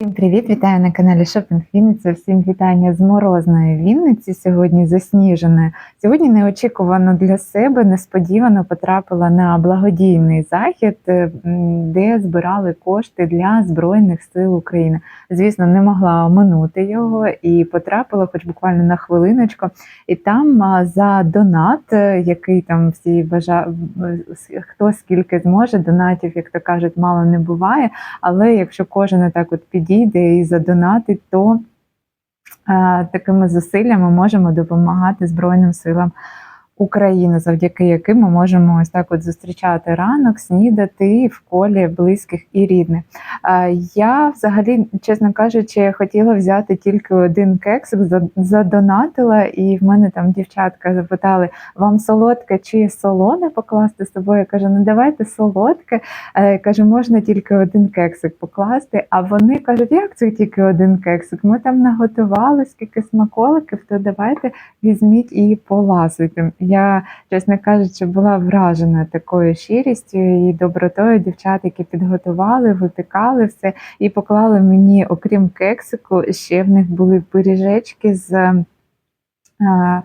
Всім привіт! Вітаю на каналі Шопінг Вінниця. Всім вітання з морозної Вінниці. Сьогодні засніженою. Сьогодні неочікувано для себе несподівано потрапила на благодійний захід, е, де збирали кошти для Збройних сил України. Звісно, не могла оминути його і потрапила, хоч буквально на хвилиночку. І там за донат, е, який там всі бажа... е, хто скільки зможе, донатів, як то кажуть, мало не буває. Але якщо кожен так от підійде і задонатить, то е, такими зусиллями можемо допомагати Збройним силам України, завдяки яким ми можемо ось так от зустрічати ранок, снідати в колі близьких і рідних. Я взагалі, чесно кажучи, хотіла взяти тільки один кексик, задонатила, і в мене там дівчатка запитали, вам солодке чи солоне покласти з собою? Я кажу, ну давайте солодке. Е, Каже, можна тільки один кексик покласти. А вони кажуть, як це тільки один кексик? Ми там наготували скільки смаколиків, то давайте візьміть і поласуйте. Я, чесно кажучи, була вражена такою щирістю і добротою дівчат, які підготували, випікали все і поклали мені, окрім кексику, ще в них були пиріжечки з. е, е,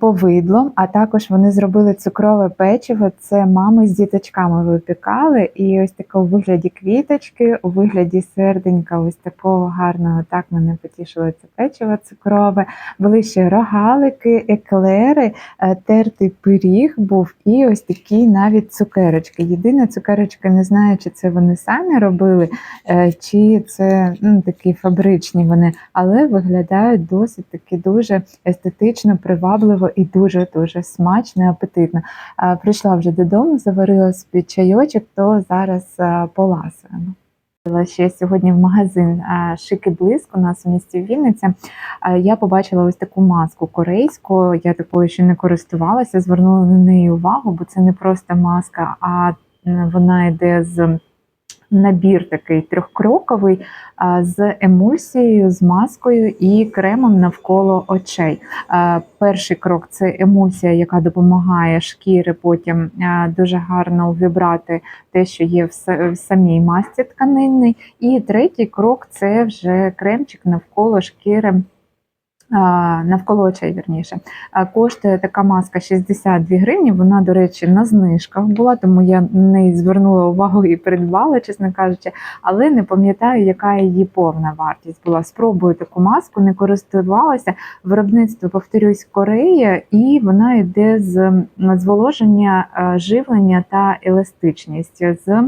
Повидлом, а також вони зробили цукрове печиво. Це мами з діточками випікали. І ось таке у вигляді квіточки, у вигляді серденька, ось такого гарного. Так мене потішило це печиво цукрове. Були ще рогалики, еклери, е, тертий пиріг був і ось такі навіть цукерочки. Єдине цукерочки, не знаю, чи це вони самі робили, е, чи це ну, такі фабричні вони, але виглядають досить таки дуже естетично, привабливо і дуже дуже смачно, і апетитно. Прийшла вже додому, заварила собі чайочок, то зараз поласуємо. Ще сьогодні в магазин а, Шик і Блиск у нас у місті Вінниця. Я побачила ось таку маску корейську. Я такою ще не користувалася, звернула на неї увагу, бо це не просто маска, а вона йде з набір такий трьохкроковий з емульсією, з маскою і кремом навколо очей. Перший крок це емульсія, яка допомагає шкіри потім дуже гарно увібрати те, що є в самій масці тканинній. І третій крок це вже кремчик навколо шкіри. Навколо очей, вірніше. Коштує така маска 62 гривні. Вона, до речі, на знижках була, тому я неї звернула увагу і придбала, чесно кажучи, але не пам'ятаю, яка її повна вартість була. Спробую таку маску, не користувалася. Виробництво, повторюсь, Корея, і вона йде з зволоження, е, живлення та еластичність з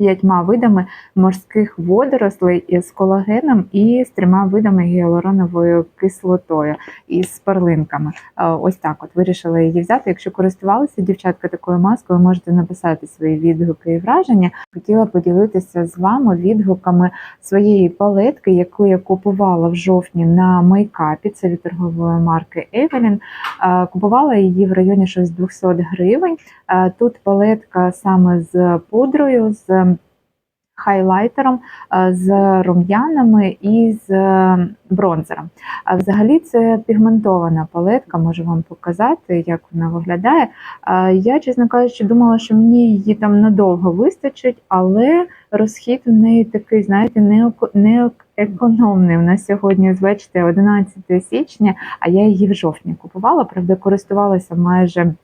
п'ятьма видами морських водорослей із колагеном і з трьома видами гіалуроновою кислотою і з перлинками. Е, Ось так от вирішила її взяти. Якщо користувалися дівчатка такою маскою, можете написати свої відгуки і враження. Хотіла поділитися з вами відгуками своєї палетки, яку я купувала в жовтні на мейкапі. Це від торгової марки Evelyn. Е, Купувала її в районі щось 200 гривень. Е, Тут палетка саме з пудрою, з хайлайтером, е, з рум'янами і з е, бронзером. А взагалі це пігментована палетка, можу вам показати, як вона виглядає. Е, Я, чесно кажучи, думала, що мені її там надовго вистачить, але розхід в неї такий, знаєте, не не економний. У нас сьогодні, бачите, 11 січня, а я її в жовтні купувала, правда, користувалася майже.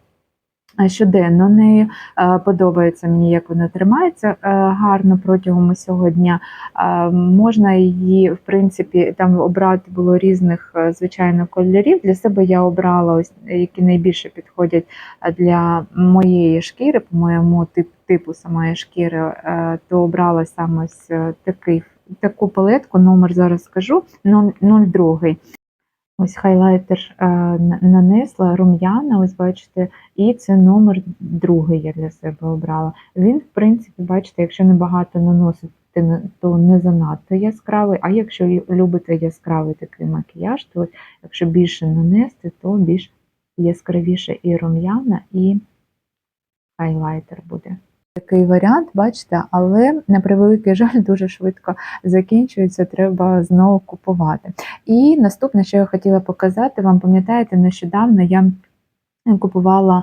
Щоденно нею Е, подобається мені, як вона тримається е, гарно протягом усього дня. Е, Можна її, в принципі, там обрати було різних, звичайно, кольорів. Для себе я обрала ось, які найбільше підходять для моєї шкіри, по моєму тип, типу самої шкіри, то обрала саме ось такий, таку палетку, номер зараз скажу, 02. Ось хайлайтер е, нанесла рум'яна, ось бачите, і це номер другий я для себе обрала. Він, в принципі, бачите, якщо не багато наносити, то не занадто яскравий. А якщо любите яскравий такий макіяж, то якщо більше нанести, то більш яскравіше і рум'яна, і хайлайтер буде. Такий варіант, бачите, але на превеликий жаль дуже швидко закінчується, треба знову купувати. І наступне, що я хотіла показати, вам пам'ятаєте, нещодавно я купувала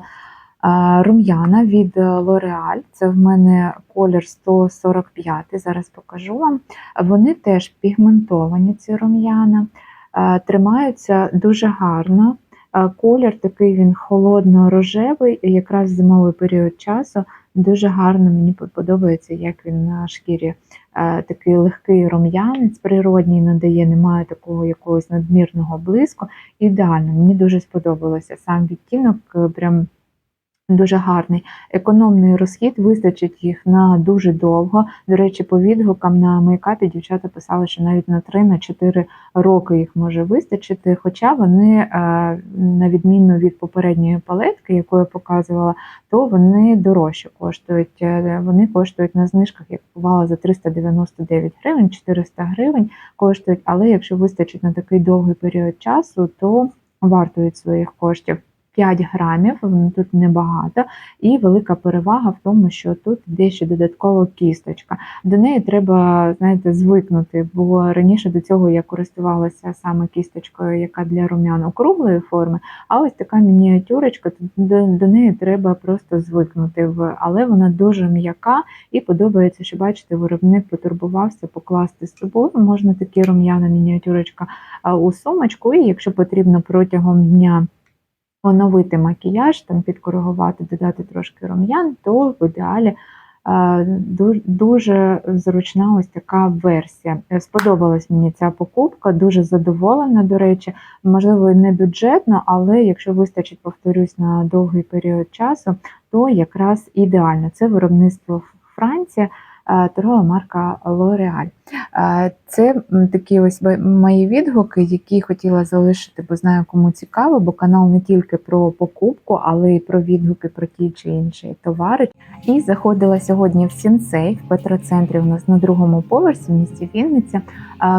Рум'яна від L'Oreal. Це в мене колір 145. Зараз покажу вам. Вони теж пігментовані, ці рум'яна, тримаються дуже гарно. Колір такий він холодно-рожевий, якраз зимовий період часу дуже гарно мені подобається, як він на шкірі е, такий легкий рум'янець, природній надає, немає такого якогось надмірного блиску. Ідеально, мені дуже сподобалося. Сам відтінок е, прям дуже гарний. Економний розхід, вистачить їх на дуже довго. До речі, по відгукам на мейкапі дівчата писали, що навіть на 3-4 роки їх може вистачити. Хоча вони, е, на відміну від попередньої палетки, яку я показувала, то вони дорожче коштують. Е, Вони коштують на знижках, я купувала за 399 гривень, 400 гривень коштують, але якщо вистачить на такий довгий період часу, то вартують своїх коштів. 5 грамів, тут небагато, і велика перевага в тому, що тут йде ще додаткова кісточка. До неї треба, знаєте, звикнути, бо раніше до цього я користувалася саме кісточкою, яка для рум'ян округлої форми, а ось така мініатюрочка, до, до неї треба просто звикнути, але вона дуже м'яка і подобається, що бачите, виробник потурбувався покласти з собою. Можна такі рум'яна мініатюрочка у сумочку, і якщо потрібно протягом дня оновити макіяж, там підкоригувати, додати трошки рум'ян, то в ідеалі а, дуже зручна ось така версія. Е, Сподобалась мені ця покупка, дуже задоволена, до речі, можливо, не бюджетно, але якщо вистачить, повторюсь, на довгий період часу, то якраз ідеально. Це виробництво Франція, е, торгова марка L'Oreal. Е, Це такі ось мої відгуки, які хотіла залишити, бо знаю, кому цікаво, бо канал не тільки про покупку, але й про відгуки про ті чи інші товари. І заходила сьогодні в Сінсей в Петроцентрі. У нас на другому поверсі в місті Вінниця.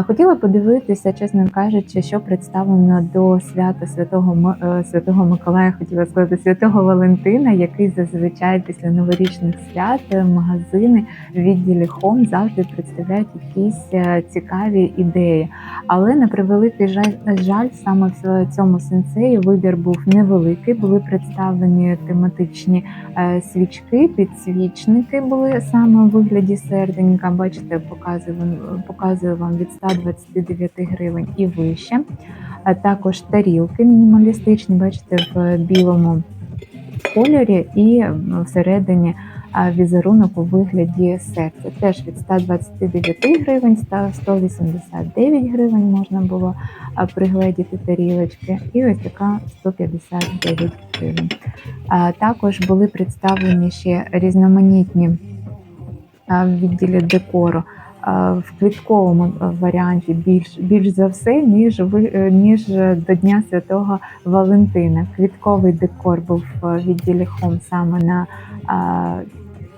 Хотіла подивитися, чесно кажучи, що представлено до свята святого е, Святого Миколая, хотіла сказати Святого Валентина, який зазвичай після новорічних свят е, магазини в відділі Хом завжди представляють якісь е, цікаві ідеї. Але на превеликий жаль, жаль, саме в цьому сенсеї вибір був невеликий. Були представлені тематичні е, свічки, підсвічники були саме у вигляді серденька. Бачите, показую, показую вам від 129 гривень і вище. А також тарілки мінімалістичні, бачите, в білому кольорі і всередині візерунок у вигляді серця. Теж від 129 гривень, ста- 189 гривень можна було пригледіти тарілочки, і ось така 159 гривень. Також були представлені ще різноманітні відділі декору в квітковому варіанті більш, більш за все, ніж, е, ніж до Дня Святого Валентина. Квітковий декор був в відділі Хом саме на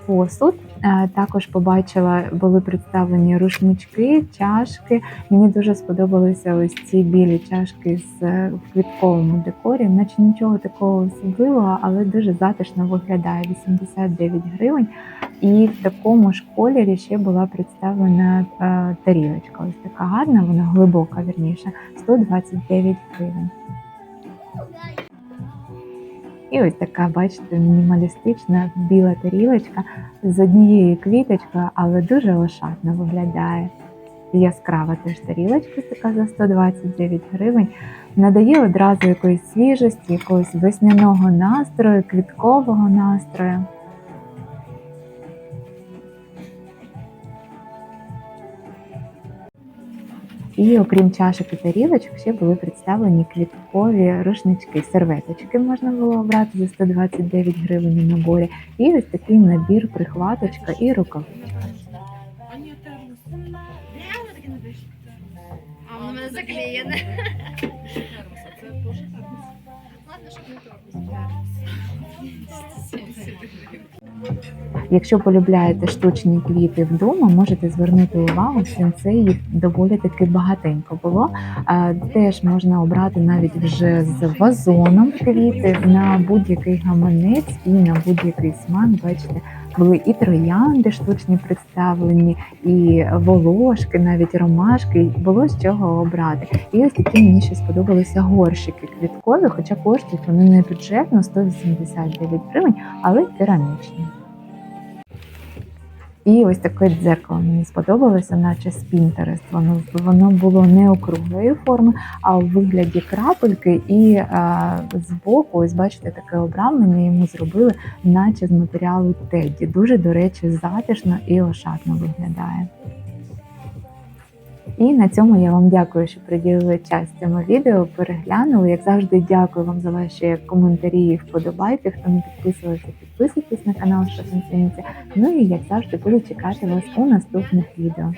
посуд. Також побачила, були представлені рушнички, чашки. Мені дуже сподобалися ось ці білі чашки з е, в квітковому декорі, наче нічого такого особливого, але дуже затишно виглядає 89 гривень. І в такому ж кольорі ще була представлена е, тарілочка. Ось така гарна, вона глибока, вірніше, 129 гривень. І ось така, бачите, мінімалістична біла тарілочка з однією квіточкою, але дуже ошатно виглядає. Яскрава теж тарілочка, така за 129 гривень. Надає одразу якоїсь свіжості, якогось весняного настрою, квіткового настрою. І окрім чашок і тарілочок, ще були представлені квіткові рушнички, серветочки можна було обрати за 129 гривень у наборі. І ось такий набір, прихваточка і рукавичка. А воно мене заклеєне. Ладно, щоб не Якщо полюбляєте штучні квіти вдома, можете звернути увагу, сенсей їх доволі таки багатенько було. Теж можна обрати навіть вже з вазоном квіти на будь-який гаманець і на будь-який смак. Бачите, були і троянди штучні представлені, і волошки, навіть ромашки. Було з чого обрати. І ось такі мені ще сподобалися горщики квіткові, хоча коштують вони не бюджетно 189 гривень, але керамічні. І ось таке дзеркало мені сподобалося, наче з Пінтерест. Воно, воно було не округлої форми, а у вигляді крапельки, і е, збоку, ось бачите, таке обрамлення йому зробили, наче з матеріалу Тедді. Дуже, до речі, затишно і ошатно виглядає. І на цьому я вам дякую, що приділили час цьому відео. Переглянули. Як завжди, дякую вам за ваші коментарі і вподобайки. Хто не підписувався, підписуйтесь на канал Шопінг Ну і як завжди буду чекати вас у наступних відео.